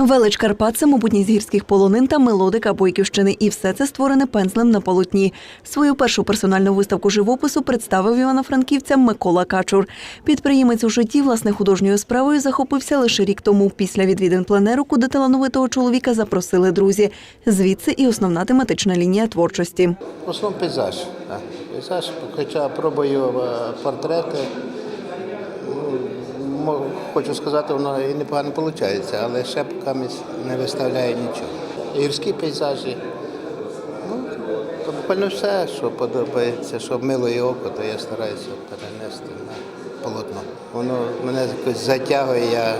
Велич Карпат, самобутність гірських полонин та мелодика Бойківщини. І все це створене пензлем на полотні. Свою першу персональну виставку живопису представив івано-франківцям Микола Качур. Підприємець у житті власне художньою справою захопився лише рік тому, після відвідин пленеру, куди талановитого чоловіка запросили друзі. Звідси і основна тематична лінія творчості. В основному пейзаж. Пейзаж, хоча пробую е, портрети. Хочу сказати, воно і непогано виходить, але ще поки не виставляє нічого. Гірські пейзажі. Ну, буквально все, що подобається, що милує око, то я стараюся перенести на полотно. Воно мене якось затягує, я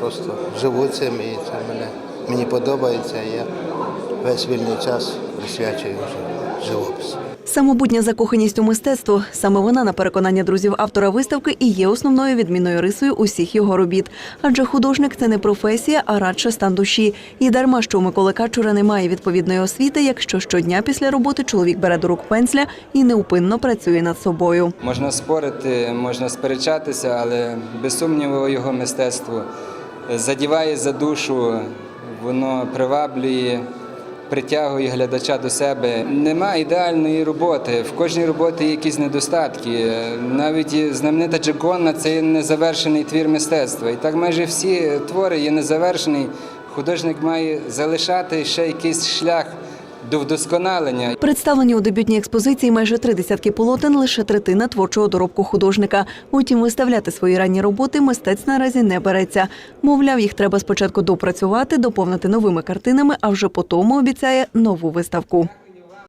просто живу цим і це мене, мені подобається. Я весь вільний час присвячую живопису. Самобутня закоханість у мистецтво саме вона, на переконання друзів автора виставки, і є основною відмінною рисою усіх його робіт. Адже художник це не професія, а радше стан душі. І дарма, що у Миколи Качура немає відповідної освіти, якщо щодня після роботи чоловік бере до рук пензля і неупинно працює над собою. Можна спорити, можна сперечатися, але без сумніву його мистецтво задіває за душу, воно приваблює, притягує глядача до себе. Нема ідеальної роботи. В кожній роботі є якісь недостатки. Навіть знаменита Джеконна це незавершений твір мистецтва. І так майже всі твори є незавершений. Художник має залишати ще якийсь шлях до вдосконалення. Представлені у дебютній експозиції майже три десятки полотен, лише третина творчого доробку художника. Утім, виставляти свої ранні роботи мистець наразі не береться. Мовляв, їх треба спочатку допрацювати, доповнити новими картинами, а вже по тому обіцяє нову виставку.